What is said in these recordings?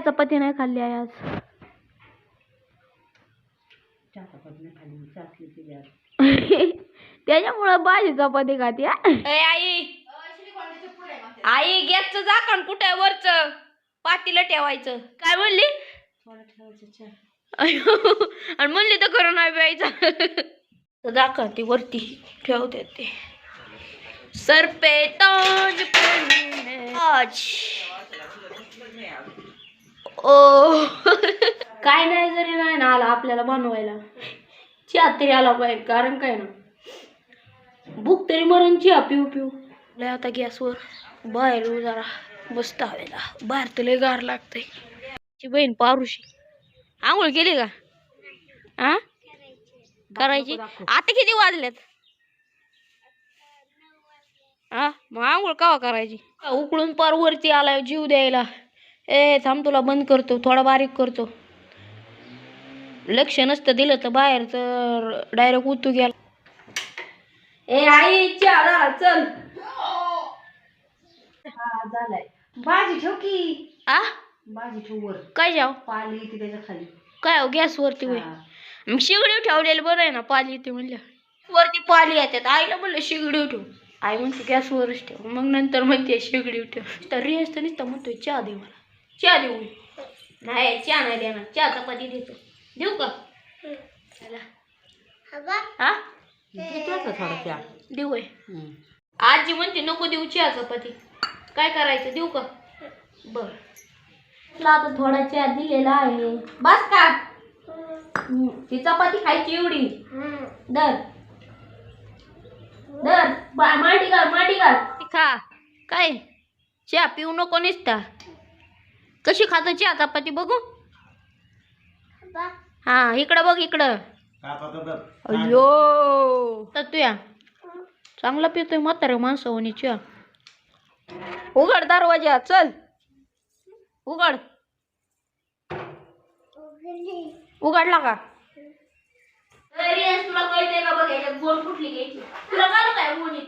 चपाती नाही खाल्ली आहे आज? त्याच्यामुळं भाजी चपाती खाते हा. आई! आई गॅसचं झाकण कुठे वरच? पातीला ठेवायचं. काय म्हणली? आणि म्हणली तर खरं नाही प्यायचं झाकण ती वरती ठेवते ते. सर पे ताज आज. ओ. काय नाही जरी नाही ना आला आपल्याला बनवायला. चिया तरी आला पाहिजे कारण काय ना? भूक तरी मरण चिया पिऊ पिऊ. लय आता गॅसवर बाहेर जरा. बसता हवेला. बाहेर तर लय गार लागतंय. ची बहीण पारुशी. आंघोळ केली का? आ? करायची. आता किती वाजल्यात हा मग आंघोळ कवा करायची? उकळून पार वरती आलाय जीव द्यायला. ए थांब तुला बंद करतो थोडा बारीक करतो. लक्ष नसतं दिलं तर बाहेर तर डायरेक्ट उतू गेला. ए आई चल हा झालाय. भाजी ठेव की. आ? भाजी ठेव वर. काय जाव पाली त्याच्याखाली. काय हो गॅसवरती होय? हा. मग शिगडी ठेवलेलं बरं आहे ना पाली येते म्हणलं. वरती पाली येतात आईला म्हणलं शिगडी ठेव. आई म्हणते गॅसवरच ठेव. मग नंतर म्हणते शिगडी ठेव. तर रियाज तर नुसतं म्हणतोय चहा दे मला. चहा देऊ नाही चहा नाही देणार. चहा चपाती देतो. देऊ का? चला. हा? थोडा चहा. देऊ आहे. आजी म्हणते नको देऊ चहा चपाती. काय करायचं? देऊ का? बर. तुला आता थोडा चहा दिलेला आहे. बस का? हम्म, ती चपाती खायची एवढी. दर दर बा- मांडी घाल मांडी घाल. ती खा. काय? चहा पिऊ नको निसता. कशी खातो चहा चपाती बघू? हा इकडं बघ इकडं. अयो तर तुया चांगला पितोय म्हातारे माणसं होणी चहा उघड दरवाजा चल. उघड. उघडला. का? तुला कळते का बघ याच्यात गोल कुठली घ्यायची? तुला घालू काय गुणीत?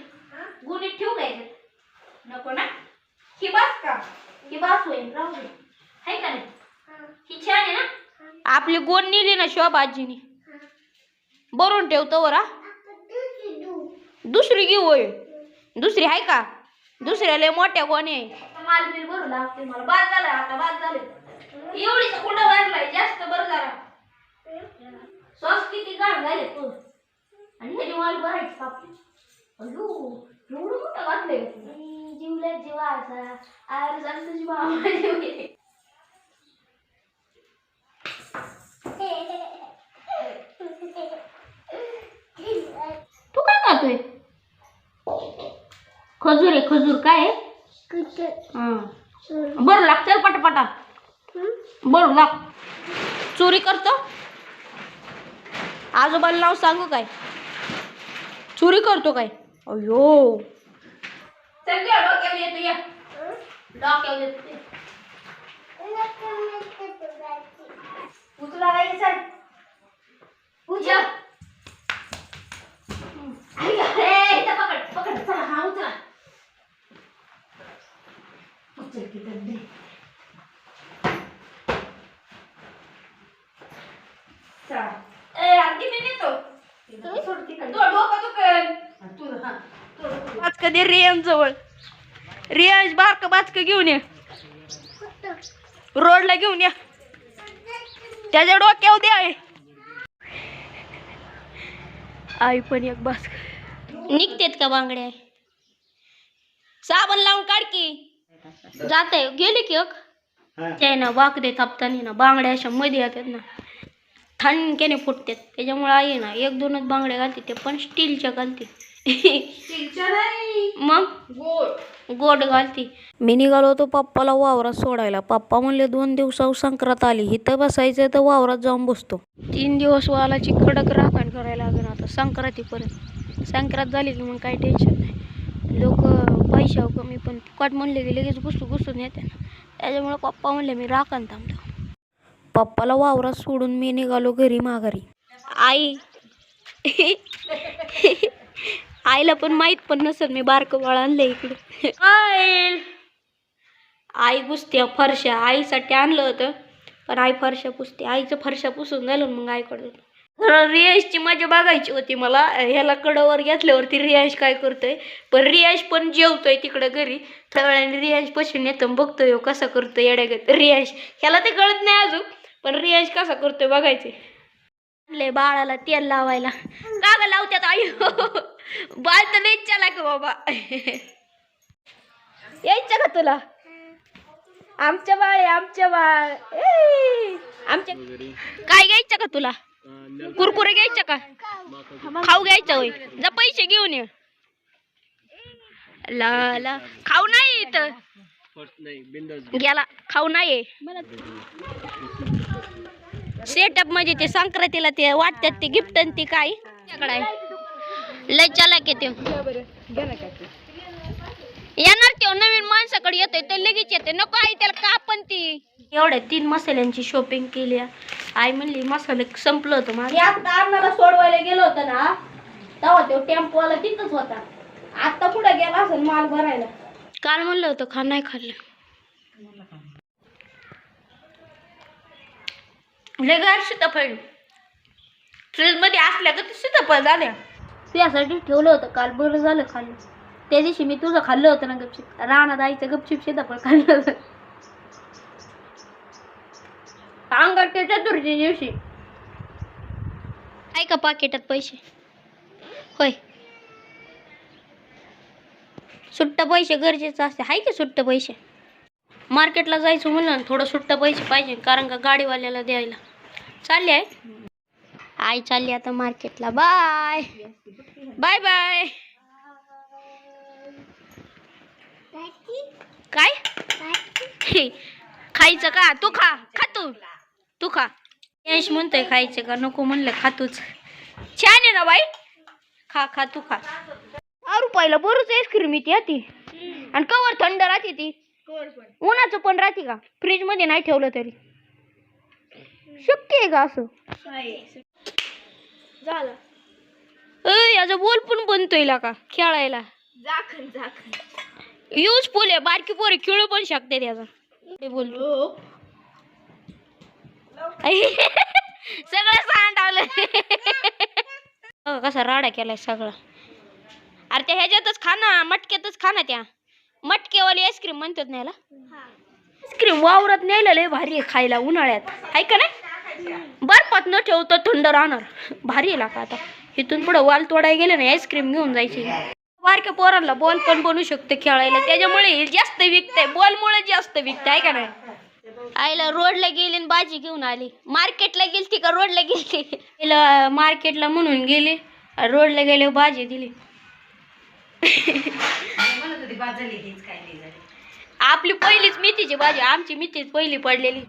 गुणीत ठेवू काय? नको ना. ही बास का? ही बास होईल राहू दे. आहे का नाही? ही. छान आहे ना? आपली गोण नेली ना शोभाजीनी भरून ठेवतो वर. हा दुसरी घेऊ होय. दुसरी आहे का? दुसऱ्याला मोठ्या गोणे माल बिल भरू लागते मला. बाद झालाय आता बाद झाले एवढीच कुठं वाढलाय? जास्त बरं जरा. सॉस किती घाण झाले तू. आणि ह्याची माल भरायची कापली अयो एवढं मोठं घातलंय जीवल्या जीवाचा आर जाण तुझी मामा जीव तू काय खातोय खजूर आहे खजूर काय आहे? हा. बरं लाग चल पटापटा. बरं लाग. चोरी करतो? आजोबाला नाव सांगू काय? चोरी करतो काय? अयो चल येतो या. डोक्यावर येतो ते. उचला बाई चल. उचल. आई, ए, इथं पकड पकड चला हा उचला उचल की दंडे. चला. ए, आणखी मी नेतो. सोड तिकडे. तो डोकं दुखेल. तू हा बाचकं दे रियाज जवळ. रियाज बारक बाचक घेऊन ये. रोडला घेऊन या. त्याच्या डोक्यावर दे. आहे आई पण एक बास्क निघतेत का बांगड्या? साबण लावून काढ की. जात. गेले की एक? ते ना वाक दे थापतानी ना बांगड्या अशा मध्ये येतात ना. थंडक्याने फुटतात त्याच्यामुळे आई ना एक दोनच बांगड्या घालते ते पण स्टीलच्या घालते. मग? गोड. गोड घालती. मी निघालो होतो पप्पाला वावरात सोडायला. पप्पा म्हणले दोन दिवसावर संक्रांत आली. इथं बसायचं तर वावरात जाऊन बसतो. तीन दिवस वालाची कडक राखण करायला लागेल आता संक्रांतीपर्यंत. संक्रांत झाली की मग काही टेन्शन नाही. लोक पैशावर कमी पण फुकट म्हणले की लगेच घुसू घुसून येते ना. त्याच्यामुळे पप्पा म्हणले मी राखण थांबतो पप्पाला वावरात सोडून मी निघालो घरी माघारी. आई. आईला पण माहीत पण नसेल मी बारकं बाळ आणलं इकडे. आईल आई पुसते फरशा आईसाठी आणलं होतं पण आई फरशा पुसते. आईचं फरशा पुसून झालं मग आईकडे रियाजची मजा बघायची होती मला. ह्याला कडवर घेतल्यावरती रियाज काय करतोय? पण रियाज पण जेवतोय तिकडं घरी. थोड्या वेळाने रियाज पशी येतो बघतोय ह्यो कसा करतोय येड्यागत. रियाज ह्याला ते कळत नाही अजून पण रियाज कसा करतोय बघायचे. ले बाळाला तेल लावायला. का ग लावत्यात आई? बाळ तर नाही चला की बाबा. यायचं का तुला? आमच्या बाळ आहे आमच्या बाळ. ए, आमच्या काय घ्यायचं का तुला? कुरकुरे घ्यायचे का? खाऊ घ्यायचं होय. जा पैसे घेऊन ये. ला ला. खाऊ नाही इथं. गेला. खाऊ नाही सेटअप म्हणजे ते संक्रांतीला ते वाटतात ते गिफ्ट आणि ते काय? त्याकडे आहे. लय चला की ते. येणार ते नवीन माणसाकडे येतोय ते लगेच येते नको आई त्याला का पण ती. एवढ्या तीन मसाल्यांची शॉपिंग केली. आई म्हणली मसाले संपलं होतं माझं. आता अन्नाला सोडवायला गेलो होतं ना तेव्हा तो टेम्पोवाला तिथंच होता. आता पुढे गेला असेल माल भरायला? काल म्हणलं होतं खा नाही खाल्लं. लय गार सीताफळ. फ्रीजमध्ये असल्या का ते सीताफळ झाल्या. त्यासाठी ठेवलं होतं काल बरं झालं खाल्लं. त्या दिवशी मी तुझं खाल्लं होतं ना गपचिप. रानात आईचं गपचिप सीताफळ खाल्लं होतं. अंगाच्या चतुर्थी दिवशी. आहे का पाकिटात पैसे? होय. सुट्ट पैसे गरजेचं असते. आहे की सुट्ट पैसे? मार्केटला जायचं म्हणलं ना थोडं सुट्ट पैसे पाहिजे कारण का गाडीवाल्याला द्यायला. चालले आहे? आई चालली आता मार्केटला. बाय. Bye bye. काय? हे, खायचं का? तू खा. खा तू. तू खा. यश म्हणतोय खायचं का नको? म्हणलं खा तूच. छान आहे ना बाई? खा खा तू खा. दहा रुपयाला बरंच आईस्क्रीम येते ती. आणि कवर थंड राहते ती. उन्हाचं पण राहते का? फ्रीजमध्ये नाही ठेवलं तरी. शक्य आहे का असं? झालं. अय याचा बोल पण बनतोय ला का? खेळायला. युजफुल आहे बारकी पोरे खेळू पण शकते त्याचा बोलतो सगळं सांडावलं कसा राडा केलाय सगळा. अरे त्या ह्याच्यातच खा ना मटक्यातच खा ना त्या. मटकेवाली आईस्क्रीम म्हणतात ना याला. आईस्क्रीम वावरात न्यायला लय भारी आहे खायला उन्हाळ्यात. आहे का नाही? बर्फात न ठेवता थंड राहणार. भारी आहे का आता. इथून पुढे वाल तोडायला गेले ना आईस्क्रीम घेऊन जायची. बारक्या पोरांना बॉल पण बनवू शकते खेळायला. त्याच्यामुळे जास्त विकतंय. बॉलमुळे जास्त विकतंय आहे का नाही? आईला रोडला गेली आणि भाजी घेऊन आली. मार्केटला गेलती का रोडला गेली तिला मार्केटला म्हणून गेली रोडला गेले भाजी दिली. आपली पहिलीच मेथीची भाजी आमची मेथीच पहिली पडलेली.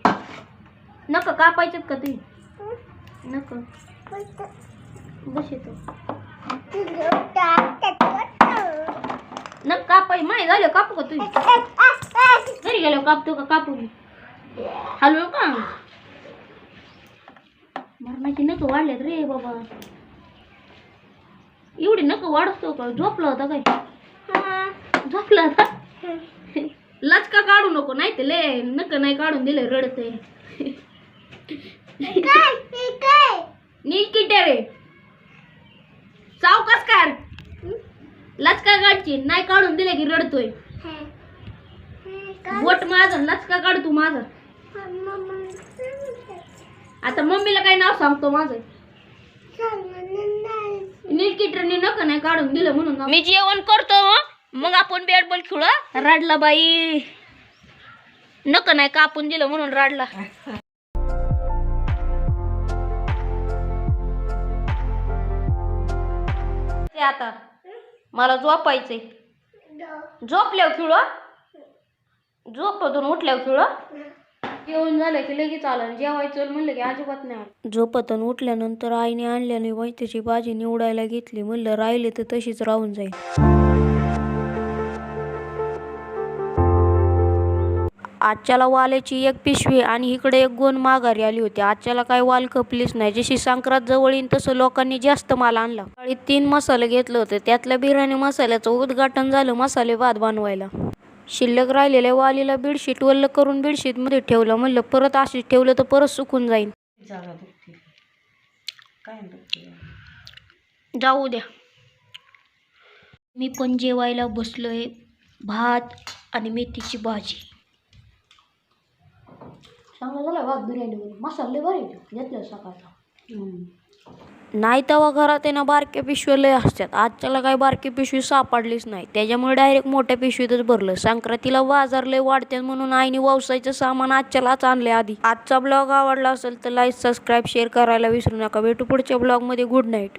नका कापायच्यात का तुम्ही? नका. बस येतो नका कापाय माही झालं कापू का तुम्ही? घरी गेलो कापतो का? कापू मी हलव का मरणाची नक वाढल्यात रे बाबा एवढी नक वाढतो का झोपला होता काय झोपला होता लचका काढू नको नाही ते ले नक नाही काढून दिले रडते नील रे सावकाश कार लचका काढची नाही काढून दिले की रडतोय बोट माझा लचका काढ तू माझा आता मम्मीला काय नाव सांगतो माझं? नीलकिटरने नका नाही काढून दिलं म्हणून मी जेवण करतो मग आपण बॅट बॉल खेळू रडला बाई. नका नाही कापून दिलं म्हणून रडला. ते आता मला झोपायचंय. झोपल्यावर खेळू? झोपतून उठल्यावर खेळू? जेवण झालं की लगेच आलं जेवायचं म्हणलं की अजिबात नाही झोपतून उठल्यानंतर आईने आणल्याने वैत्याची भाजी निवडायला घेतली म्हणलं राहिले तर तशीच राहून जाईल. आजच्याला वाल्याची एक पिशवी आणि इकडे एक गोण माघारी आली होती. आजच्याला काय वाल खपलीच नाही. जशी संक्रांत जवळ येईन तसं लोकांनी जास्त माल आणला. तीन मसाले घेतले होते. त्यातल्या बिर्याणी मसाल्याचं उद्घाटन झालं मसाले भात बनवायला. शिल्लक राहिलेल्या वालीला बेडशीट वल्ल करून बेडशीटमध्ये ठेवलं. म्हणलं परत अशी ठेवलं तर परत सुकून जाईल जाऊ द्या. मी पण जेवायला बसलोय. भात आणि मेथीची भाजी. चांगलं झालं भात बिर्याणी. मसाले बरे घेतलं सकाळचा. नाही तेव्हा घरात आहे ना बारक्या पिशव्या लय असतात. आजच्याला काही बारकी पिशवी सापडलीच नाही. त्याच्यामुळे डायरेक्ट मोठ्या पिशवीतच भरलं. संक्रांतीला बाजार लय वाढतात म्हणून आईने व्यवसायाचं सामान आजच्यालाच आणले आधी. आजचा ब्लॉग आवडला असेल तर लाईक सबस्क्राईब शेअर करायला विसरू नका. भेटू पुढच्या ब्लॉगमध्ये गुड नाईट